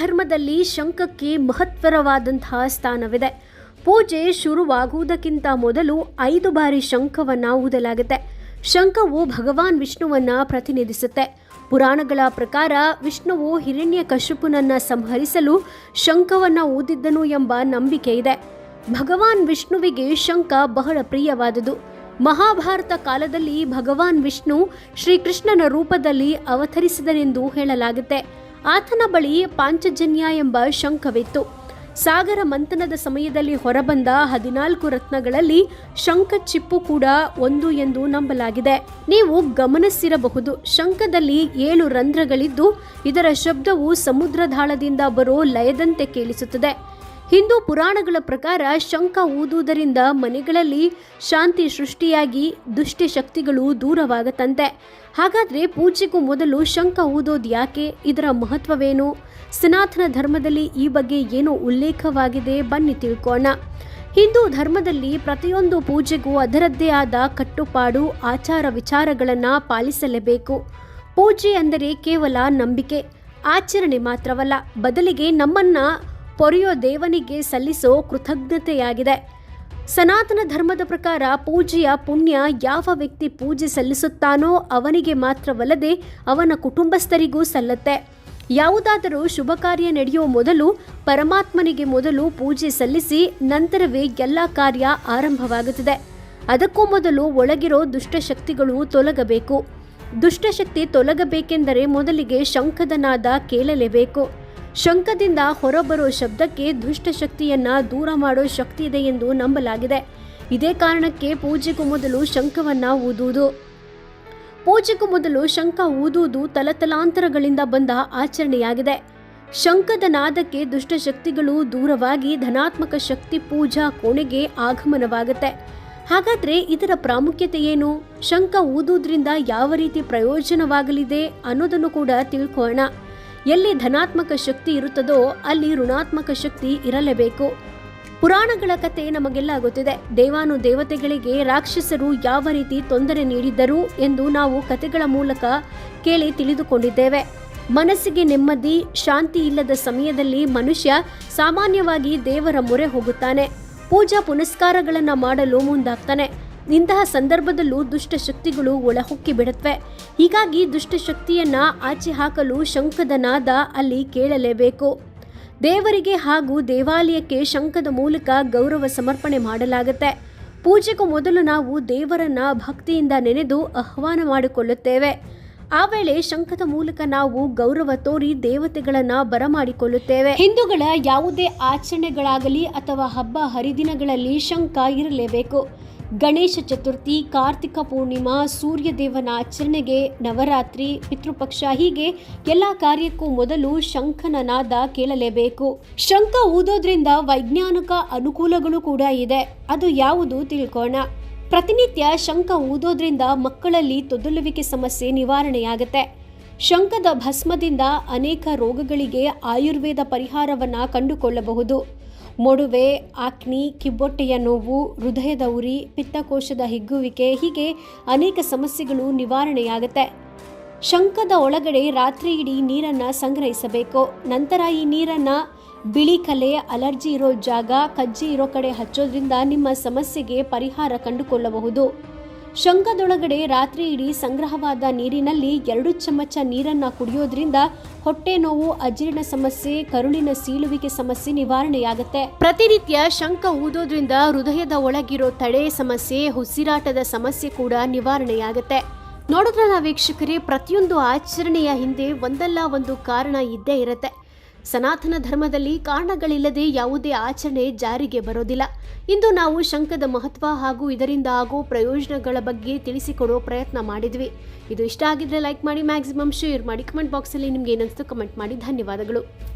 ಧರ್ಮದಲ್ಲಿ ಶಂಖಕ್ಕೆ ಮಹತ್ವರವಾದಂತಹ ಸ್ಥಾನವಿದೆ. ಪೂಜೆ ಶುರುವಾಗುವುದಕ್ಕಿಂತ ಮೊದಲು ಐದು ಬಾರಿ ಶಂಖವನ್ನ ಊದಲಾಗುತ್ತೆ. ಶಂಖವು ಭಗವಾನ್ ವಿಷ್ಣುವನ್ನ ಪ್ರತಿನಿಧಿಸುತ್ತೆ. ಪುರಾಣಗಳ ಪ್ರಕಾರ ವಿಷ್ಣುವು ಹಿರಣ್ಯ ಕಶುಪುನನ್ನು ಸಂಹರಿಸಲು ಶಂಖವನ್ನ ಊದಿದ್ದನು ಎಂಬ ನಂಬಿಕೆ ಇದೆ. ಭಗವಾನ್ ವಿಷ್ಣುವಿಗೆ ಶಂಖ ಬಹಳ ಪ್ರಿಯವಾದುದು. ಮಹಾಭಾರತ ಕಾಲದಲ್ಲಿ ಭಗವಾನ್ ವಿಷ್ಣು ಶ್ರೀಕೃಷ್ಣನ ರೂಪದಲ್ಲಿ ಅವತರಿಸಿದನೆಂದು ಹೇಳಲಾಗುತ್ತೆ. ಆತನ ಬಳಿ ಪಾಂಚಜನ್ಯ ಎಂಬ ಶಂಖವಿತ್ತು. ಸಾಗರ ಮಂಥನದ ಸಮಯದಲ್ಲಿ ಹೊರಬಂದ ಹದಿನಾಲ್ಕು ರತ್ನಗಳಲ್ಲಿ ಶಂಖ ಚಿಪ್ಪು ಕೂಡ ಒಂದು ಎಂದು ನಂಬಲಾಗಿದೆ. ನೀವು ಗಮನಿಸಿರಬಹುದು, ಶಂಖದಲ್ಲಿ ಏಳು ರಂಧ್ರಗಳಿದ್ದು, ಇದರ ಶಬ್ದವು ಸಮುದ್ರದಾಳದಿಂದ ಬರೋ ಲಯದಂತೆ ಕೇಳಿಸುತ್ತದೆ. ಹಿಂದೂ ಪುರಾಣಗಳ ಪ್ರಕಾರ ಶಂಖ ಊದುವುದರಿಂದ ಮನೆಗಳಲ್ಲಿ ಶಾಂತಿ ಸೃಷ್ಟಿಯಾಗಿ ದುಷ್ಟ ಶಕ್ತಿಗಳು ದೂರವಾಗತ್ತಂತೆ ಹಾಗಾದರೆ ಪೂಜೆಗೂ ಮೊದಲು ಶಂಖ ಊದೋದು ಯಾಕೆ? ಇದರ ಮಹತ್ವವೇನು? ಸನಾತನ ಧರ್ಮದಲ್ಲಿ ಈ ಬಗ್ಗೆ ಏನು ಉಲ್ಲೇಖವಾಗಿದೆ? ಬನ್ನಿ ತಿಳ್ಕೋಣ. ಹಿಂದೂ ಧರ್ಮದಲ್ಲಿ ಪ್ರತಿಯೊಂದು ಪೂಜೆಗೂ ಅದರದ್ದೇ ಆದ ಕಟ್ಟುಪಾಡು, ಆಚಾರ ವಿಚಾರಗಳನ್ನು ಪಾಲಿಸಲೇಬೇಕು. ಪೂಜೆ ಅಂದರೆ ಕೇವಲ ನಂಬಿಕೆ, ಆಚರಣೆ ಮಾತ್ರವಲ್ಲ, ಬದಲಿಗೆ ನಮ್ಮನ್ನ ಪೊರೆಯೋ ದೇವನಿಗೆ ಸಲ್ಲಿಸೋ ಕೃತಜ್ಞತೆಯಾಗಿದೆ. ಸನಾತನ ಧರ್ಮದ ಪ್ರಕಾರ ಪೂಜೆಯ ಪುಣ್ಯ ಯಾವ ವ್ಯಕ್ತಿ ಪೂಜೆ ಸಲ್ಲಿಸುತ್ತಾನೋ ಅವನಿಗೆ ಮಾತ್ರವಲ್ಲದೆ ಅವನ ಕುಟುಂಬಸ್ಥರಿಗೂ ಸಲ್ಲತ್ತೆ. ಯಾವುದಾದರೂ ಶುಭ ಕಾರ್ಯ ನಡೆಯುವ ಮೊದಲು ಪರಮಾತ್ಮನಿಗೆ ಮೊದಲು ಪೂಜೆ ಸಲ್ಲಿಸಿ ನಂತರವೇ ಎಲ್ಲ ಕಾರ್ಯ ಆರಂಭವಾಗುತ್ತದೆ. ಅದಕ್ಕೂ ಮೊದಲು ಒಳಗಿರೋ ದುಷ್ಟಶಕ್ತಿಗಳು ತೊಲಗಬೇಕು. ದುಷ್ಟಶಕ್ತಿ ತೊಲಗಬೇಕೆಂದರೆ ಮೊದಲಿಗೆ ಶಂಖದನಾದ ಕೇಳಲೇಬೇಕು. ಶಂಖದಿಂದ ಹೊರಬರುವ ಶಬ್ದಕ್ಕೆ ದುಷ್ಟಶಕ್ತಿಯನ್ನ ದೂರ ಮಾಡೋ ಶಕ್ತಿ ಇದೆ ಎಂದು ನಂಬಲಾಗಿದೆ. ಇದೇ ಕಾರಣಕ್ಕೆ ಪೂಜೆಗೂ ಮೊದಲು ಶಂಕವನ್ನ ಊದುವುದು. ಪೂಜೆಗೂ ಮೊದಲು ಶಂಖ ಊದುವುದು ತಲತಲಾಂತರಗಳಿಂದ ಬಂದ ಆಚರಣೆಯಾಗಿದೆ. ಶಂಖದ ನಾದಕ್ಕೆ ದುಷ್ಟಶಕ್ತಿಗಳು ದೂರವಾಗಿ ಧನಾತ್ಮಕ ಶಕ್ತಿ ಪೂಜಾ ಕೋಣೆಗೆ ಆಗಮನವಾಗುತ್ತೆ. ಹಾಗಾದ್ರೆ ಇದರ ಪ್ರಾಮುಖ್ಯತೆ ಏನು? ಶಂಖ ಊದುವುದರಿಂದ ಯಾವ ರೀತಿ ಪ್ರಯೋಜನವಾಗಲಿದೆ ಅನ್ನೋದನ್ನು ಕೂಡ ತಿಳ್ಕೊಳ್ಳೋಣ. ಎಲ್ಲಿ ಧನಾತ್ಮಕ ಶಕ್ತಿ ಇರುತ್ತದೋ ಅಲ್ಲಿ ಋಣಾತ್ಮಕ ಶಕ್ತಿ ಇರಲೇಬೇಕು. ಪುರಾಣಗಳ ಕತೆ ನಮಗೆಲ್ಲ ಗೊತ್ತಿದೆ. ದೇವಾನು ದೇವತೆಗಳಿಗೆ ರಾಕ್ಷಸರು ಯಾವ ರೀತಿ ತೊಂದರೆ ನೀಡಿದ್ದರು ಎಂದು ನಾವು ಕತೆಗಳ ಮೂಲಕ ಕೇಳಿ ತಿಳಿದುಕೊಂಡಿದ್ದೇವೆ. ಮನಸ್ಸಿಗೆ ನೆಮ್ಮದಿ, ಶಾಂತಿ ಇಲ್ಲದ ಸಮಯದಲ್ಲಿ ಮನುಷ್ಯ ಸಾಮಾನ್ಯವಾಗಿ ದೇವರ ಮೊರೆ ಹೋಗುತ್ತಾನೆ. ಪೂಜಾ ಪುನಸ್ಕಾರಗಳನ್ನು ಮಾಡಲು ಮುಂದಾಗ್ತಾನೆ. ಇಂತಹ ಸಂದರ್ಭದಲ್ಲೂ ದುಷ್ಟಶಕ್ತಿಗಳು ಒಳಹೊಕ್ಕಿ ಬಿಡುತ್ತವೆ. ಹೀಗಾಗಿ ದುಷ್ಟ ಶಕ್ತಿಯನ್ನ ಆಚೆ ಹಾಕಲು ಶಂಖದ ನಾದ ಅಲ್ಲಿ ಕೇಳಲೇಬೇಕು. ದೇವರಿಗೆ ಹಾಗೂ ದೇವಾಲಯಕ್ಕೆ ಶಂಖದ ಮೂಲಕ ಗೌರವ ಸಮರ್ಪಣೆ ಮಾಡಲಾಗುತ್ತೆ. ಪೂಜೆಗೂ ಮೊದಲು ನಾವು ದೇವರನ್ನ ಭಕ್ತಿಯಿಂದ ನೆನೆದು ಆಹ್ವಾನ ಮಾಡಿಕೊಳ್ಳುತ್ತೇವೆ. ಆ ವೇಳೆ ಶಂಖದ ಮೂಲಕ ನಾವು ಗೌರವ ತೋರಿ ದೇವತೆಗಳನ್ನ ಬರಮಾಡಿಕೊಳ್ಳುತ್ತೇವೆ. ಹಿಂದೂಗಳ ಯಾವುದೇ ಆಚರಣೆಗಳಾಗಲಿ ಅಥವಾ ಹಬ್ಬ ಹರಿದಿನಗಳಲ್ಲಿ ಶಂಖ ಇರಲೇಬೇಕು. ಗಣೇಶ ಚತುರ್ಥಿ, ಕಾರ್ತಿಕ ಪೂರ್ಣಿಮಾ, ಸೂರ್ಯದೇವನ ಆಚರಣೆಗೆ ನವರಾತ್ರಿ, ಪಿತೃಪಕ್ಷ ಹೀಗೆ ಎಲ್ಲ ಕಾರ್ಯಕ್ಕೂ ಮೊದಲು ಶಂಖನ ನಾದ ಕೇಳಲೇಬೇಕು. ಶಂಖ ಊದೋದ್ರಿಂದ ವೈಜ್ಞಾನಿಕ ಅನುಕೂಲಗಳು ಕೂಡ ಇದೆ. ಅದು ಯಾವುದು ತಿಳ್ಕೋಣ. ಪ್ರತಿನಿತ್ಯ ಶಂಖ ಊದೋದ್ರಿಂದ ಮಕ್ಕಳಲ್ಲಿ ತೊದಲುವಿಕೆ ಸಮಸ್ಯೆ ನಿವಾರಣೆಯಾಗುತ್ತೆ. ಶಂಖದ ಭಸ್ಮದಿಂದ ಅನೇಕ ರೋಗಗಳಿಗೆ ಆಯುರ್ವೇದ ಪರಿಹಾರವನ್ನ ಕಂಡುಕೊಳ್ಳಬಹುದು. ಮೊಡುವೆ ಆಕ್ನಿ ಕಿಬ್ಬೊಟ್ಟೆಯ ನೋವು, ಹೃದಯದ ಉರಿ, ಪಿತ್ತಕೋಶದ ಹಿಗ್ಗುವಿಕೆ ಹೀಗೆ ಅನೇಕ ಸಮಸ್ಯೆಗಳು ನಿವಾರಣೆಯಾಗುತ್ತೆ. ಶಂಖದ ಒಳಗಡೆ ರಾತ್ರಿ ಇಡೀ ನೀರನ್ನು ಸಂಗ್ರಹಿಸಬೇಕು. ನಂತರ ಈ ನೀರನ್ನು ಬಿಳಿ ಕಲೆ, ಅಲರ್ಜಿ ಇರೋ ಜಾಗ, ಕಜ್ಜಿ ಇರೋ ಕಡೆ ಹಚ್ಚೋದ್ರಿಂದ ನಿಮ್ಮ ಸಮಸ್ಯೆಗೆ ಪರಿಹಾರ ಕಂಡುಕೊಳ್ಳಬಹುದು. ಶಂಖದೊಳಗಡೆ ರಾತ್ರಿ ಇಡೀ ಸಂಗ್ರಹವಾದ ನೀರಿನಲ್ಲಿ ಎರಡು ಚಮಚ ನೀರನ್ನು ಕುಡಿಯೋದ್ರಿಂದ ಹೊಟ್ಟೆ ನೋವು, ಅಜೀರ್ಣ ಸಮಸ್ಯೆ, ಕರುಳಿನ ಸೀಳುವಿಕೆ ಸಮಸ್ಯೆ ನಿವಾರಣೆಯಾಗುತ್ತೆ. ಪ್ರತಿನಿತ್ಯ ಶಂಖ ಊದೋದ್ರಿಂದ ಹೃದಯದ ಒಳಗಿರೋ ತಡೆ ಸಮಸ್ಯೆ, ಉಸಿರಾಟದ ಸಮಸ್ಯೆ ಕೂಡ ನಿವಾರಣೆಯಾಗುತ್ತೆ. ನೋಡಿದ್ರಲ್ಲ ವೀಕ್ಷಕರೇ, ಪ್ರತಿಯೊಂದು ಆಚರಣೆಯ ಹಿಂದೆ ಒಂದಲ್ಲ ಒಂದು ಕಾರಣ ಇದ್ದೇ ಇರುತ್ತೆ. ಸನಾತನ ಧರ್ಮದಲ್ಲಿ ಕಾರಣಗಳಿಲ್ಲದೆ ಯಾವುದೇ ಆಚರಣೆ ಜಾರಿಗೆ ಬರೋದಿಲ್ಲ. ಇಂದು ನಾವು ಶಂಖದ ಮಹತ್ವ ಹಾಗೂ ಇದರಿಂದ ಆಗೋ ಪ್ರಯೋಜನಗಳ ಬಗ್ಗೆ ತಿಳಿಸಿಕೊಡೋ ಪ್ರಯತ್ನ ಮಾಡಿದ್ವಿ. ಇದು ಇಷ್ಟ ಆಗಿದ್ರೆ ಲೈಕ್ ಮಾಡಿ ಮ್ಯಾಕ್ಸಿಮಮ್ ಶೇರ್ ಮಾಡಿ ಕಮೆಂಟ್ ಬಾಕ್ಸಲ್ಲಿ ನಿಮ್ಗೆ ಏನನ್ನಿಸ್ತು ಕಮೆಂಟ್ ಮಾಡಿ. ಧನ್ಯವಾದಗಳು.